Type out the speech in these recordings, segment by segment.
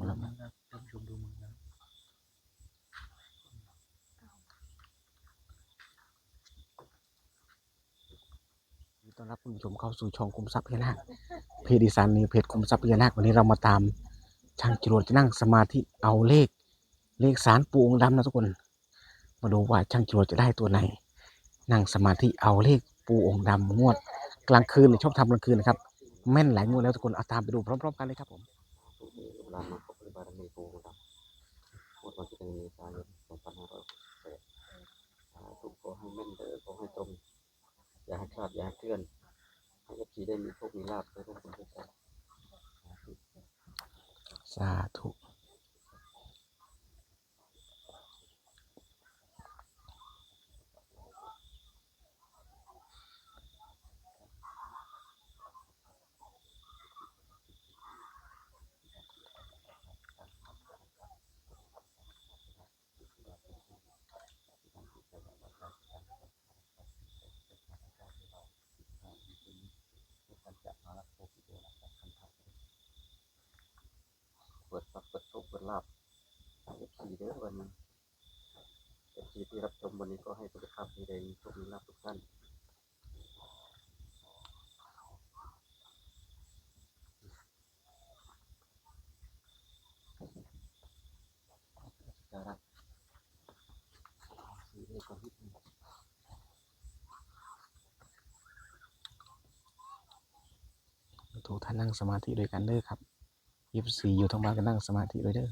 มาแล้วนะท่านชมดูมือนกันยินดีต้อนรับคุณผู้ชมเข้าสู่ช่องคุมทรัพย์พญานาคเพจอีสานนี้เพจคุมทรัพย์พญานาควันนี้เรามาตามช่างจรวดจะนั่งสมาธิเอาเลข เลขสารปูองค์ดำนะทุกคน มาดูว่าช่างจรวดจะได้ตัวไหน นั่งสมาธิเอาเลขปูองค์ดำงวด กลางคืนชอบทำกลางคืนนะครับแม่นหลายงวดแล้วทุกคนเอาตามไปดูพร้อม ๆ กันเลยครับผม เวลามาขอบริบารมีปูครับงวดวันที่หนึ่งเมษายนสองพันห้าร้อยหกสิบแปดสาธุขอให้แม่นเด้อขอให้ตรง อย่าให้พลาดอย่าให้เคลื่อนให้เอฟซีได้มีโชคมีลาภได้ร่วมบุญด้วยกันสาธุ เปิดทรัพย์เปิดโชคเปิดลาภ ให้เอฟซีเด้อวันนี้เอฟซีที่รับชมวันนี้ก็ให้สุขภาพดีแรงมีโชคมีลาทุกท่านการะสีเลขก่อนนิดนึงทุกท่านนั่งสมาธิด้วยกันเด้อครับยิบสี่อยู่ทั้งบ้านก็นั่งสมาธิด้วยเด้อ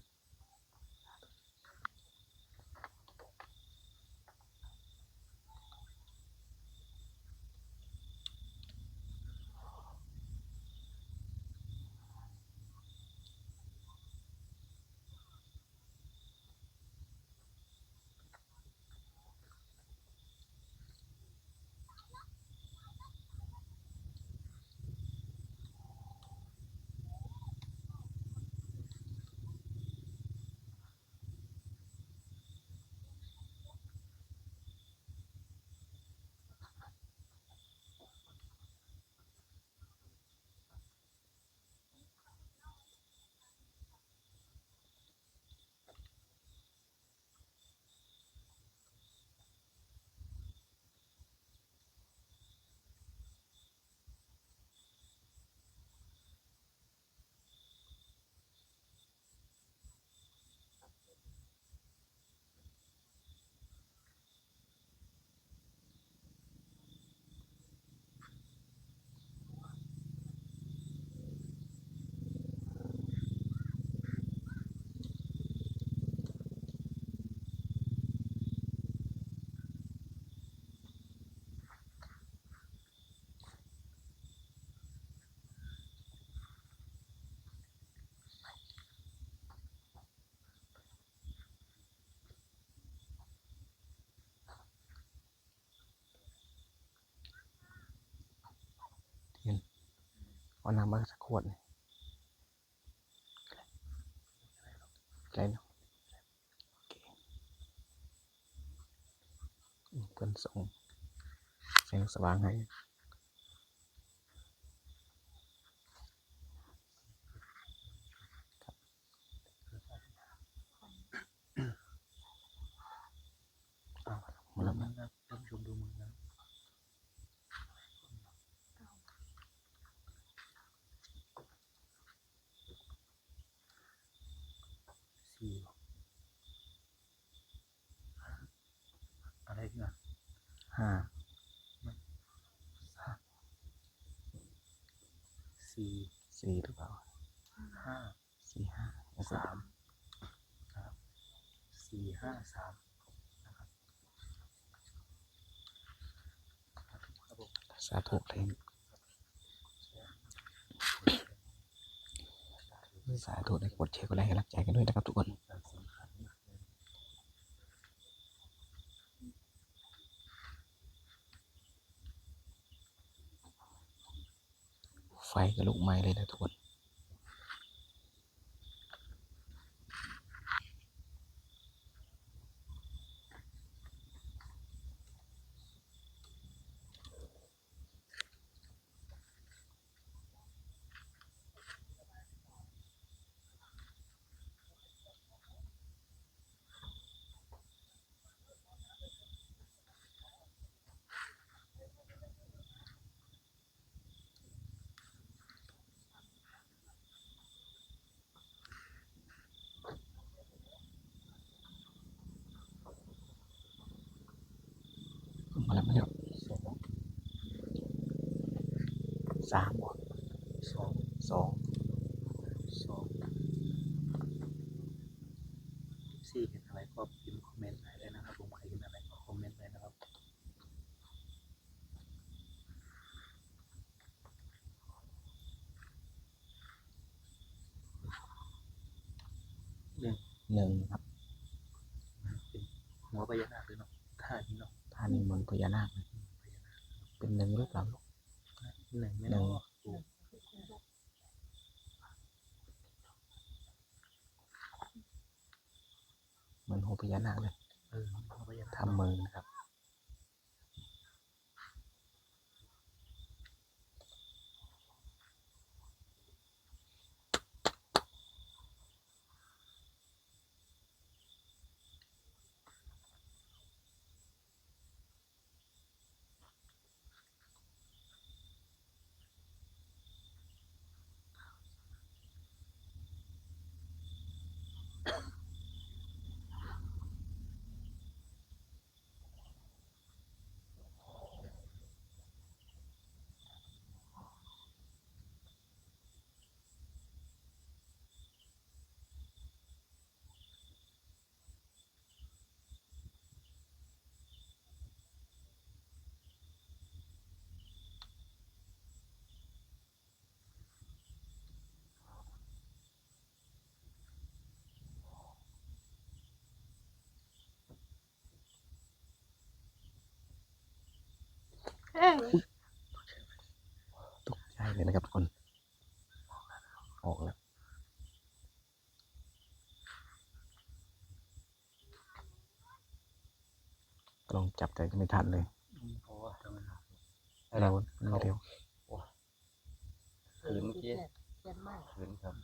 เอาน้ำมาสักขวดหนึ่งใจเนาะโอเคอืมเพื่อนส่งแสงสว่างให้เอามาแล้วเหมืนะอนกันท่านผู้ชมดูเหมือนกันสี่อะไรกัน ห้า สี่สี่หรือเปล่าห้าสี่ห้าสามนะครับสี่ห้าสามนะครับครับผมสาธุเพลงสาธุได้กดแชร์กดไลค์ให้รักใจกันด้วยนะครับทุกคน การสำคัญมากเลย ไฟก็ลุกไหม้เลยนะทุกคน แล้วไหมครับสองสามบ่สองสองสองสี่เห็นอะไรก็พิมพ์คอมเมนต์ได้เลยนะครับผมใครเห็นอะไรก็คอมเมนต์เลยนะครับหนึ่งหนึ่งครับเป็นหัวพญานาคเลยเนาะท่านี้เนาะ อันนี้เหมือนพญานาคเป็นหนึ่งหรือเปล่าลูกหนึ่งไม่รู้เหมือนหัวพญานาคเลยทำมือนะครับ ตกใจเลยนะครับทุกคน ออกแล้วกล้องจับแต่ก็ไม่ทันเลยอืมเพราะว่าทำไมเนาะเราไม่เร็วคืนเมื่อกี้เทียนไหม้คืนครับ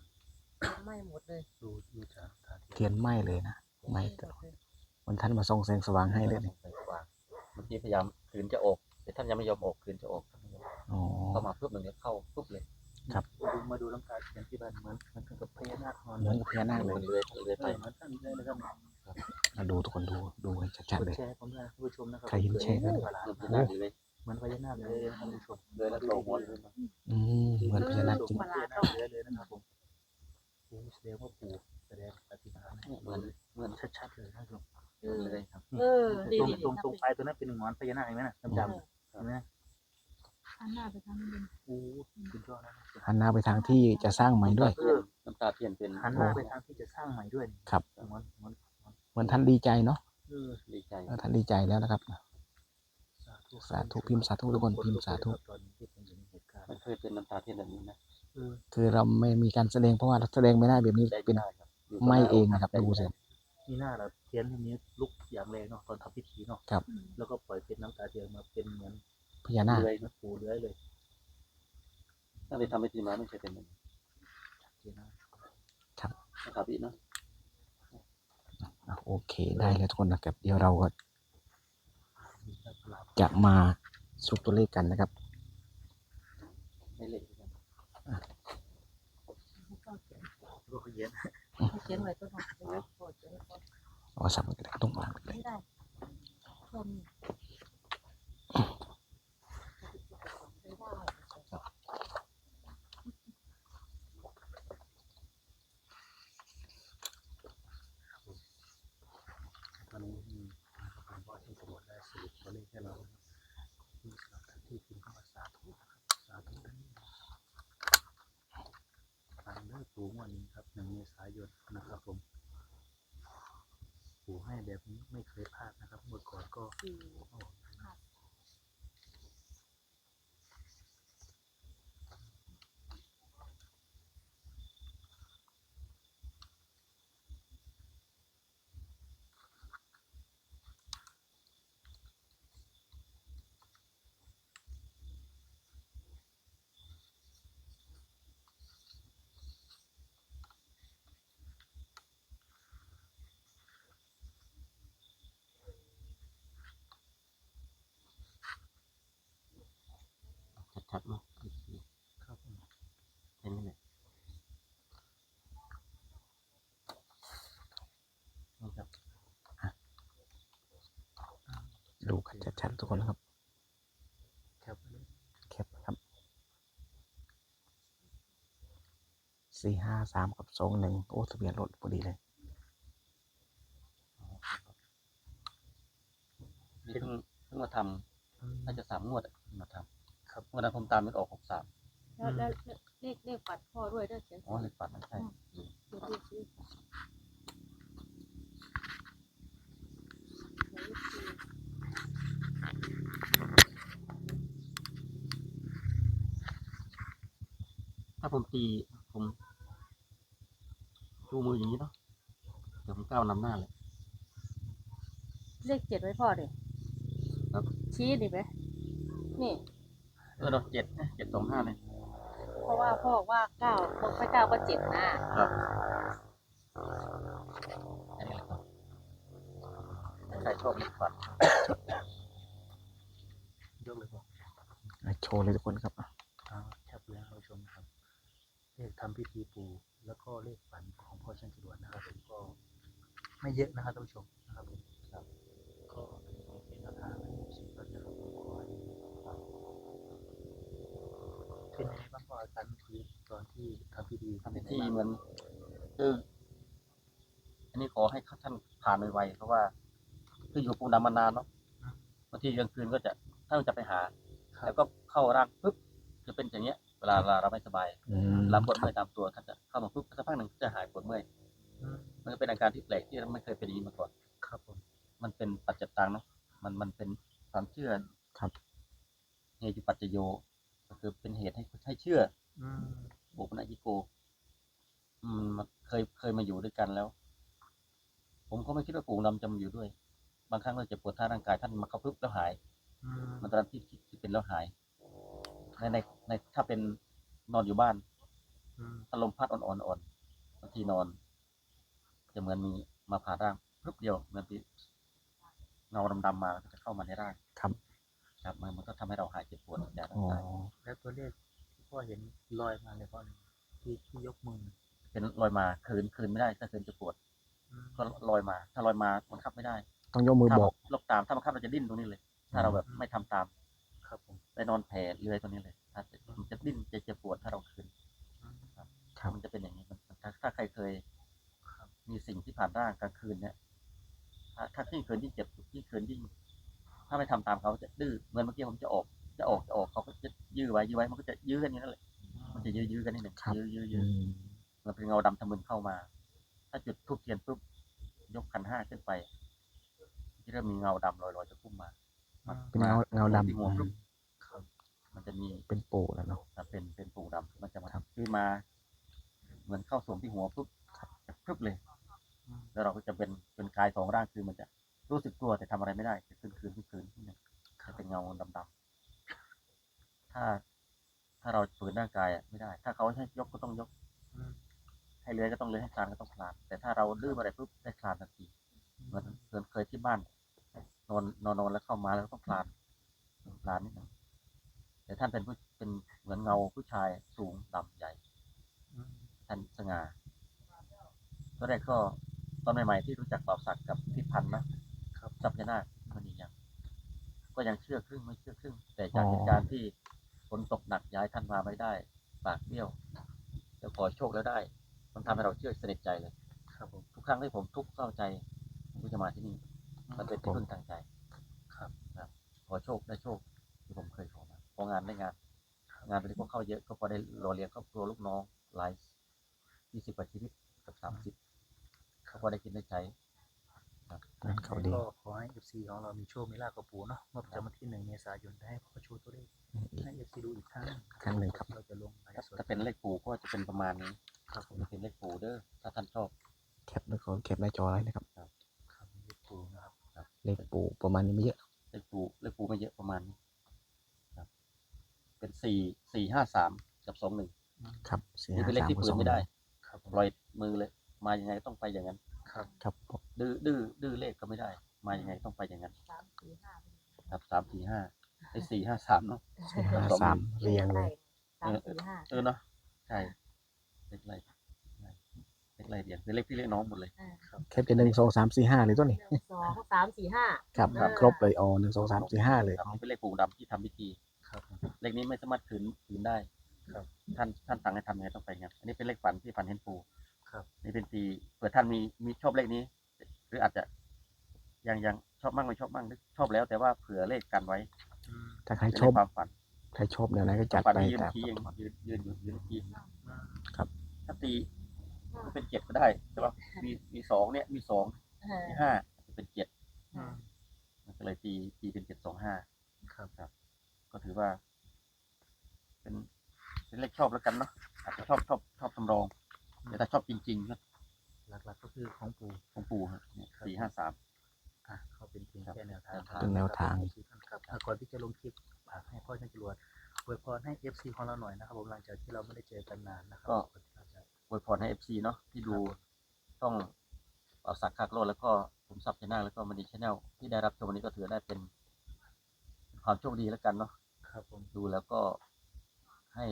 เทียนไหม้หมดเลยดูดูจากท่าทีเทียนไหม้เลยนะไหม้ตลอดวันท่านมาส่องแสงสว่างให้เลยนี่ไปกว่าเมื่อกี้พยายามคืนจะออกแต่ ท่านยังไม่ยอมออกคืนจะออกท่านไม่ยอมอ๋อ เข้ามาปุ๊บหนึ่งเดียวเข้าปุ๊บเลยครับดูมาดูน้ำตาเทียนที่บ้านเหมือนเหมันกับพญานาคนอนเหมือนกับพญานาคเลมัยนเลื้อยเลื้อยเอไปอเหมือนท่านเลยนะครับมาดูทุกคนดูดูให้ชัดกๆดเลย แชร์ให้ผมด้วยนะท่านผู้ชมนะครับใครเห็นแชร์กัน เหมือนพญานาคเลื้อยเหมือนพญานาคเลยนะท่านผู้ชมเลื้อยแล้วโผล่หัวเลยนะอืมเหมือนพญานาคจริงพญานาคเลื้อยเลยนะครับผมปู่แสดงว่าปู่แสดงปฏิหารย์ให้เหมือนเหมือนชัดๆเลยนะครับเออเลยครับ เออ ดีตรงดีตรงตรงปลายตัวนั้นเป็นหงอนพญานาคเห็นไหมนะดำๆ เห็นไหมหันหน้าไปทางนี้โอ้สุดยอดนะหันหน้าไปทางที่จะสร้างใหม่ด้วย น้ำตาเทียนเป็นหันหน้าไปทางที่จะสร้างใหม่ด้วยครับหงอนหงอนเหมือนท่านดีใจเนาะเออดีใจเออท่านดีใจแล้วนะครับสาธุสาธุพิมพ์สาธุทุกคนพิมพ์สาธุตอนที่ผมเห็นเหตุการณ์มันเคยเป็นน้ำตาเทียนแบบนี้นะเออคือเราไม่มีการแสดงเพราะว่าเราแสดงไม่ได้แบบนี้ได้เป็นได้ครับยู่ไม่กับเองนะครับได้ดูสิ นี่หน้าเราเทียนที่นี้ลุกอย่างแรงเนาะตอนทำพิธีเนาะครับ แล้วก็ปล่อยเป็นน้ำตาเทียนมาเป็นเหมือนพญานาคเลื้อยเหมือนปูเลื้อยเลยตั้งแต่ทำพิธีมาไม่เคยเป็นแบบนี้เทียนนะนะครับพี่เนาะอะโอเคได้แล้วทุกคนนะครับเดี๋ยวเราก็มีพระพลาจะมาสรุปตัวเลขกันนะครับไม่เละกันก็ เย็นเขียนไว้ต้นหอมเขียนไว้ก่อนเขียนไว้ก่อนเอาสับมันก็ได้ตรงกลางเลยไม่ได้ชมไม่ได้ ตอนนี้มีผมก็ที่สมุดได้สรุปตัวเลขให้เรานะครับที่สำหรับท่านที่พิมพ์เข้ามาสาธุนะครับสาธุทั้งนี้ฟังเลิกปูงวันนี้ครับหนึ่งเม ษายนนะครับผมปู่ให้แบบนี้ไม่เคยพลาดนะครับเมื่อก่อนก็ ชัดมากครับแค่นี้แหละดูกันชัดๆทุกคนนะครับครับแคปครับสี่ห้าสามกับสองหนึ่งโอ้สเบียนรถพอดีเลยเพิ่งเพิ่งมาทำน่าจะสามงวดมาทำ วดนั้นผมตามมันออกหกสามแล้วแล้วแล้วเลขเลขปัดพ่อด้วยเด้อเขียนอ๋อเลขปัดนั่นใช่เขียนเลขชื่อเขียนเลขชื่อถ้าผมตีผมชูมืออย่างนี้เนาะเดี๋ยวผมก้าวนำหน้าเลย เลขเจ็ดไว้พ่อดิครับชี้ดิไหมนี่เออเนาะเจ็ดเจ็ดสองห้าเลย เพราะว่าพ่อบอกว่าเก้าพวกไปเก้าก็เจ็ดนะครับอันนี้แหละครับใครชอบเลขปัดยกเลยบอกอะโชว์เลยทุกคนครับอะอ่าแคปเลยนะท่านผู้ชมนะครับ เลขทำพิธีปูแล้วก็เลขฝันของพ่อช่างจรวดนะครับผมก็ไม่เยอะนะครับท่านผู้ชมนะครับผมครับ ก็เป็นแนวทางในสิ่งที่จะขอให้ครับเป็นยังไงบ้างพ่ ออาการเมื่อคืนตอนที่ทำพิธีทำเป็พินยังไงธีบ้างเหมือนคืออันนี้ขอให้ท่านผ่านไวๆเพราะว่า คืออยู่ปูดำมานานเนาะบางทีกลางคืนก็จะถ้าจะไปหาครัแล้บวก็เข้าร่างปุ๊บจะเป็นอย่างเงี้ยเวลาเราเราไม่สบายอืมลำปวดเมื่อยตามตัวท่านจะเข้ามาปุ๊บสักพักหนึ่งจะหายปวดเมื่อยอืมมันก็เป็นอาการที่แปลกที่เราไม่เคยเป็นอย่างนี้มาก่อนครับผมมันเป็นปัจจตังเนาะมันมันเป็นความเชื่อครับเฮจุปัจจโย ก็คือเป็นเหตุให้ให้เชื่ออืมโบปนายิโกอืมมันเคยเคยมาอยู่ด้วยกันแล้ว ผมก็ไม่คิดว่าปู่ดำจะมาอยู่ด้วย บางครั้งเราเจ็บปวดท่าร่างกายท่านมาเข้าปุ๊บแล้วหายอืมมันตอนนั้นที่ที่ที่เป็นแล้วหายในในในถ้าเป็นนอนอยู่บ้านอืมถ้าลมพัดอ่อนๆอ่อนบางทีนอน จะเหมือนมีมาผ่าร่างปุ๊บเดียวเหมือนปีเงาดำๆมาก็จะเข้ามาในร่างครับ ครับมันมันก็ทำให้เราหายเจ็บปวดจากอ๋ร่างอ กายแล้วตัวเลขที่พ่อเห็นลอยมาเลยพ่อเลยที่ที่ยกมือเป็นรอยมาคืนคืนไม่ได้ถ้าคืนจะปวดอืม ก็ลอยมา ถ้าลอยมาบังคับไม่ได้ต้องยกมือถ้าบอก ลบตามถ้าบังคับเราจะดิ้นตรงนี้เลย ถ้าเราแบบไม่ทำตามครับผมได้นอนแผ่เลื้อยตรงนี้เลยถ้ามันจะดิ้นจะเจ็บปวดถ้าเราคืน อืม ครับ มันจะเป็นอย่างนี้มันถ้าถ้าใครเคยครับ มีสิ่งที่ผ่านร่างกลางคืนเนี่ย ถ้าถ้ายิ่งคืนยิ่งเจ็บยิ่งคืนยิ่ง ถ้าไม่ทำตามเขาจะดื้อเหมือนเมื่อกี้ผมจะออก จะออกจะออกเขาก็จะยื้อไว้ยื้อไว้มันก็จะยื้อกันอย่างนั้นแหละมันจะยื้อยื้อกันนิดหนึ่งครับยื้อยื้ออืยื้อมมันเป็นเงาดำทะมึนเข้ามา ถ้าจุดทูบเทียนปุ๊บยกขันห้าขึ้นไปที่เริ่มมีเงาดำลอยๆจะพุ่งมา เป็นเงาเงาที่หัวดำปุ๊บครับมันจะมีเป็นปูแล้วเนาะอะเป็นเป็นปูดำมันจะมาครับคือมา เหมือนเข้าสวมที่หัวปุ๊บจะปุ๊บเลยอืมแล้วเราก็จะเป็นเป็นกายสองร่างคือมันจะ รู้สึกตัวแต่ทำอะไรไม่ได้จะคืนคืนคืนคืนเนี่ยจะเป็นเงาดำๆถ้าถ้าเราฝืนร่างกายอะไม่ได้ ถ้าเขาให้ยกก็ต้องยกอืมให้เลื้อยก็ต้องเลื้อยให้คลานก็ต้องคลาน แต่ถ้าเราดื้อเมื่อไหรปุ๊บได้คลานทันทีเหมือนเคยเคยที่บ้านนอนนอนนอนแล้วเข้ามาแล้วต้องคลานคลานนิดหนึงแต่ท่านเป็นผู้เป็นเหมือนเงาผู้ชายสูงดำใหญ่อืมท่านสง่าตอนแรกก็ตอนใหม่ๆที่รู้จักบ่าวศักดิ์กับพี่พันธ์นะ ครับจับยานาคมันนี่ยังก็ยังเชื่อครึ่งไม่เชื่อครึ่ง แต่จากอ๋อเหตุการณ์ที่ฝนตกหนักย้ายท่านมาไม่ได้ ปากเบี้ยวจะขอโชคแล้วได้ มันทำให้เราเชื่อสนิทใจเลย ครับผมทุกครั้งที่ผมทุกข์เศร้าใจผมก็จะมาที่นี่ มันเป็นที่พึ่งทางใจ ครับนะครับขอโชคได้โชคที่ผมเคยขอมาพองานได้งาน งานตอนนี้ก็เข้าเยอะก็พอได้รอเลี้ยงครอบครัวลูกน้องหลายยี่สิบกว่าชีวิตกับสามสิบเขาพอได้กินได้ใช้ นั่นเขาดีก็ขอให้เอฟซีของเรามีโชคมีลาภกับปู่เนาะเมื่อประจำวันที่หนึ่งเมษายนได้ให้พ่อชูตัวเลขให้เอฟซีดูอีกครั้งครั้งหนึ่งครับเราจะลงไลถ้าฟ์สดถ้าเป็นเลขปู่ก็จะเป็นประมาณนี้ครับผมจะเป็นเลขปู่เด้อถ้าท่านชอบแคปแล้วก็แคปหน้าจอไว้นะครับครับเลขปู่นะครับเลขปูประมาณนี้ไม่เยอะเลขปู่เลขปู่ไม่เยอะประมาณนี้ครับ เป็นสี่สี่ห้าสามกับสองหนึ่งครับสี่นี่ห้าเป็นเลขสามที่กับปืสนองไม่ได้ครับผมปล่อยมือเลย มายังไงต้องไปอย่างนั้น ครับครับดื้อดื้อดื้อเลขก็ไม่ได้ มายังไงต้องไปอย่างนั้นสามสี่ห้าครับสามสี่ห้าไอ้สี่ห้าสามเนาะสี่ห้าสามเรียงเลยสามสี่ห้าเออเนาะใช่เลขไรเลขไรเดียวคือเลขพี่เลขน้องหมดเลยอ่าแคปจะหนึ่งสองสามสี่ห้าเลยตัวนี้หนึ่งสองสามสี่ห้าครับครับครบเลยอ๋อหนึ่งสองสามสี่ห้าเลยครับนี่เป็นเลขปู่ดำที่ทำพิธีครับผมเลขนี้ไม่สามารถขืนขืนได้ครับท่านท่านสั่งให้ทำยังไงต้องไปงั้นอันนี้เป็นเลขฝันที่ฝันเห็นปู่ ครับ นี่เป็นตีเผื่อท่านมีมีชอบเลขนี้ หรืออาจจะยังยังชอบมั่งไม่ชอบมั่งหรือชอบแล้ว แต่ว่าเผื่อเลขกันไว้อืมถ้าใครเป็นชเลอบขความฝันใครชอบแนวไหนก็จัดฝันไปที่ยืนตามทีเองยืนยืนอยู่ยืนทีอืมถ้าตีมันเป็นเจ็ดก็ได้ใช่ปะมีมีสองเนี่ยมีสองมีห้าจะเป็นเจ็ดอืมมันก็เลยตีตีเป็นเจ็ดสองห้า ครับ ก็ถือว่า เป็นเป็นเลขชอบแล้วกันเนาะอาจจะชอบชอบชอบทำรอง แต่ถ้าชอบจริงๆก็หลักๆก็คือของปู่ ของปู่ฮะเนี่ยสี่ห้าสาม อะเขาเป็นเพียงครับแค่แนวทางเป็นแนวทาง ครับอะก่อนที่จะลงคลิปฝากให้พ่อช่างจรวดอวยพรให้ FC ของเราหน่อยนะครับผมหลังจากที่เราไม่ได้เจอกันนานนะครับก็ก่อนที่เราจะอวยพรให้เอฟซีเนาะที่ดูต้องเอาสักคักโลดแล้วก็ผมซับชแนลแล้วก็มันดีชแนลที่ได้รับชมวันนี้ก็ถือได้เป็นความโชคดีแล้วกันเนาะครับผมดูแล้วก็ให้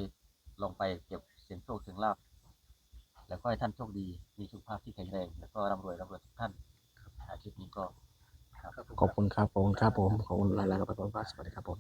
ลองไปเก็บเสียงโชคเสียงลาบ แล้วก็ให้ท่านโชคดีมีสุขภาพที่แข็งแรง แล้วก็ร่ำรวยร่ำรวยทุกท่านอาชีพนี้ก็ขอบคุณครับขอบคุณครับผมขอบคุณหลายๆครับผมสวัสดีครับผม